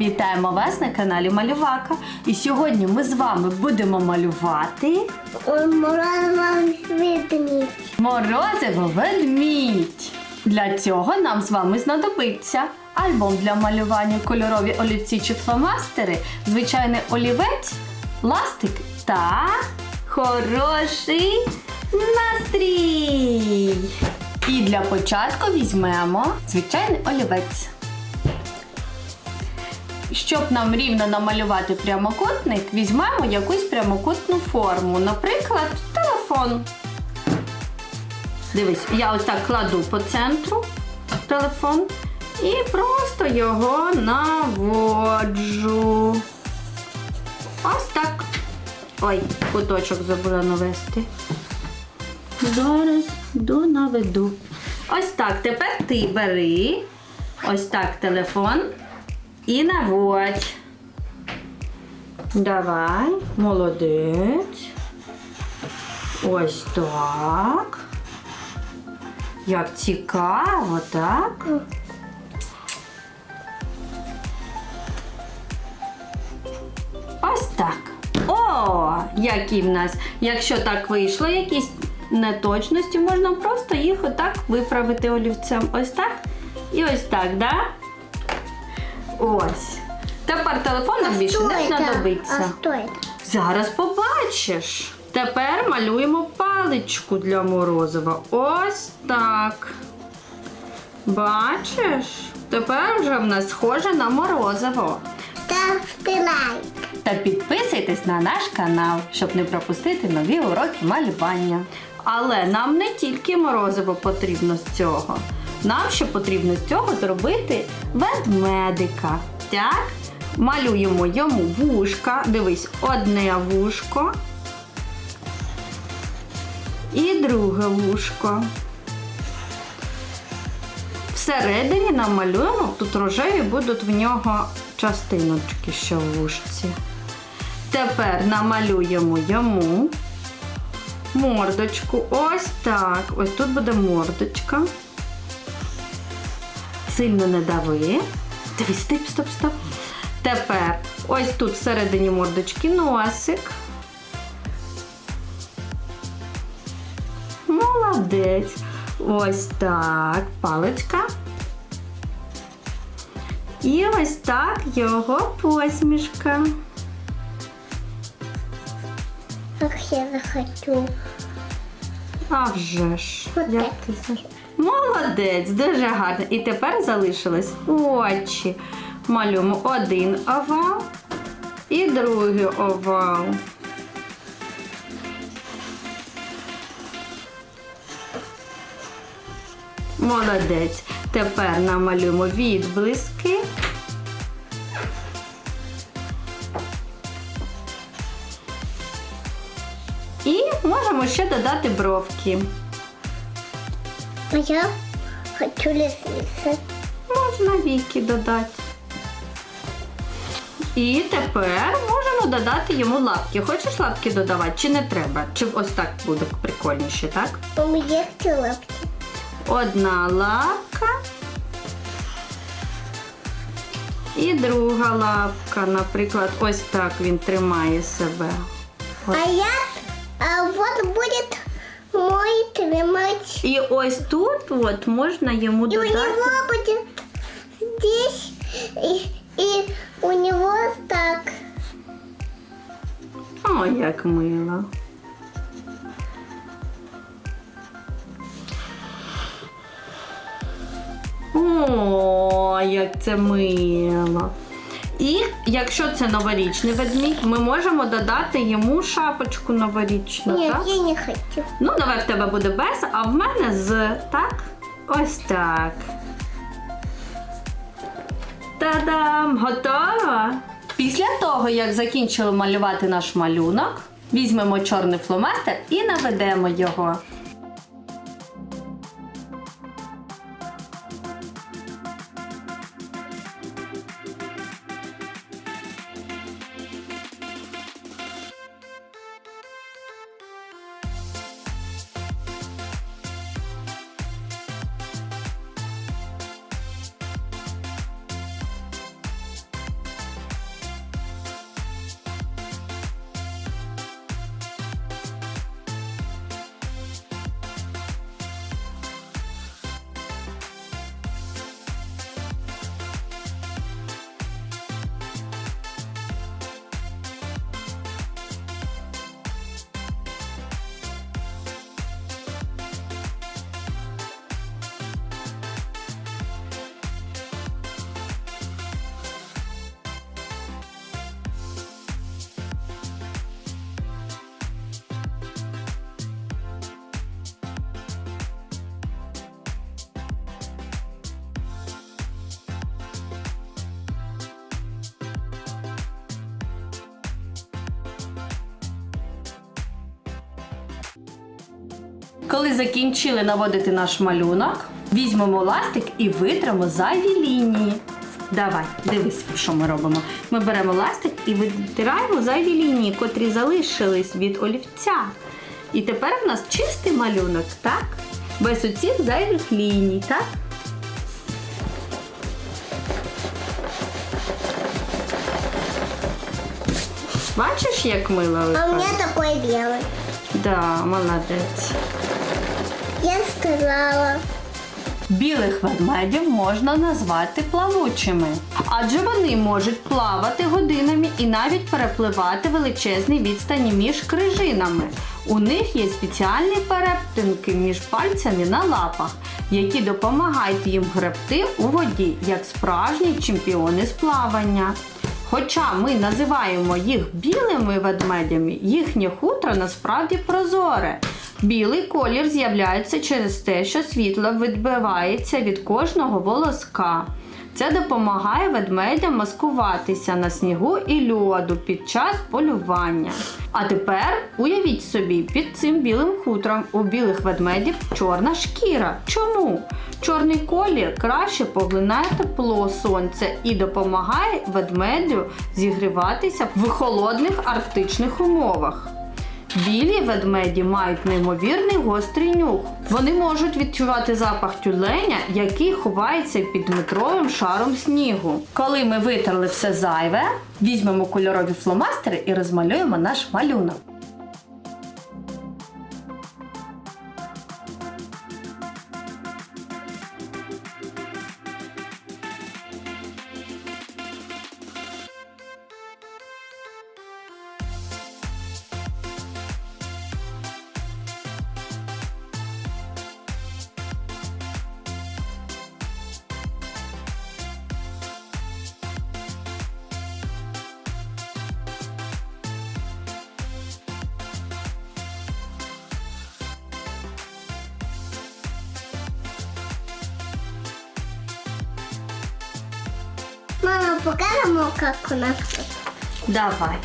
Вітаємо вас на каналі Малювака. І сьогодні ми з вами будемо малювати Морозова відмідь. морозиво ведмідь. Для цього нам з вами знадобиться альбом для малювання, кольорові олівці чи фломастери, звичайний олівець, ластик та хороший настрій. І для початку візьмемо звичайний олівець. Щоб нам рівно намалювати прямокутник, візьмемо якусь прямокутну форму, наприклад, телефон. Дивись, я ось так кладу по центру телефон і просто його наводжу. Ось так. Ой, куточок забула навести. Зараз донаведу. Ось так. Тепер ти бери ось так телефон і наводь. Давай, молодець. Ось так. Як цікаво, так? Ось так. О, які в нас. Якщо так вийшло, якісь неточності, можна просто їх отак виправити олівцем. Ось так. І ось так, да? Ось. Тепер телефон нам більше не знадобиться. А що це? Зараз побачиш. Тепер малюємо паличку для морозива. Ось так. Бачиш? Тепер вже в нас схоже на морозиво. Ставте лайк. Та підписуйтесь на наш канал, щоб не пропустити нові уроки малювання. Але нам не тільки морозиво потрібно з цього. Нам ще потрібно з цього зробити ведмедика. Так? Малюємо йому вушка. Дивись, одне вушко. І друге вушко. Всередині намалюємо, тут рожеві будуть в нього частиночки, що в вушці. Тепер намалюємо йому мордочку. Ось так. Ось тут буде мордочка. Сильно не дави. Дивись, стоп, стоп, стоп. Тепер ось тут всередині мордочки носик. Молодець. Ось так. Паличка. І ось так його посмішка. Як я захочу. А вже ж. Як так. ти за- Молодець, дуже гарно. І тепер залишились очі. Малюємо один овал і другий овал. Молодець. Тепер намалюємо відблиски. І можемо ще додати бровки. А я хочу лисиці. Можна віки додати. І тепер можемо додати йому лапки. Хочеш лапки додавати чи не треба? Чи ось так буде прикольніше, так? У мене ці лапки. Одна лапка. І друга лапка, наприклад, ось так він тримає себе. От. А я, а вот будет мой тримач. І ось тут от можна йому И у додати. него будет здесь, и, и у него так. О, як мило. О, як це мило. І якщо це новорічний ведмідь, ми можемо додати йому шапочку новорічну, Нет, так? я не хочу. Ну, давай в тебе буде без, а в мене з. Так? Ось так. Та-дам! Готово? Після того, як закінчили малювати наш малюнок, візьмемо чорний фломастер і наведемо його. Коли закінчили наводити наш малюнок, візьмемо ластик і витримо зайві лінії. Давай, дивись, що ми робимо. Ми беремо ластик і витираємо зайві лінії, котрі залишились від олівця. І тепер в нас чистий малюнок, так? Без оцих зайвих ліній, так? Бачиш, як мило А у меня такой белый. Да, молодець. Я сказала. Білих ведмедів можна назвати плавучими, адже вони можуть плавати годинами і навіть перепливати величезні відстані між крижинами. У них є спеціальні перептинки між пальцями на лапах, які допомагають їм гребти у воді, як справжні чемпіони з плавання. Хоча ми називаємо їх білими ведмедями, їхнє хутро насправді прозоре. Білий колір з'являється через те, що світло відбивається від кожного волоска. Це допомагає ведмедям маскуватися на снігу і льоду під час полювання. А тепер уявіть собі, під цим білим хутром у білих ведмедів чорна шкіра. Чому? Чорний колір краще поглинає тепло сонця і допомагає ведмедю зігріватися в холодних арктичних умовах. Білі ведмеді мають неймовірний гострий нюх. Вони можуть відчувати запах тюленя, який ховається під метровим шаром снігу. Коли ми витерли все зайве, візьмемо кольорові фломастери і розмалюємо наш малюнок. Мама, як у нас тут. Давай.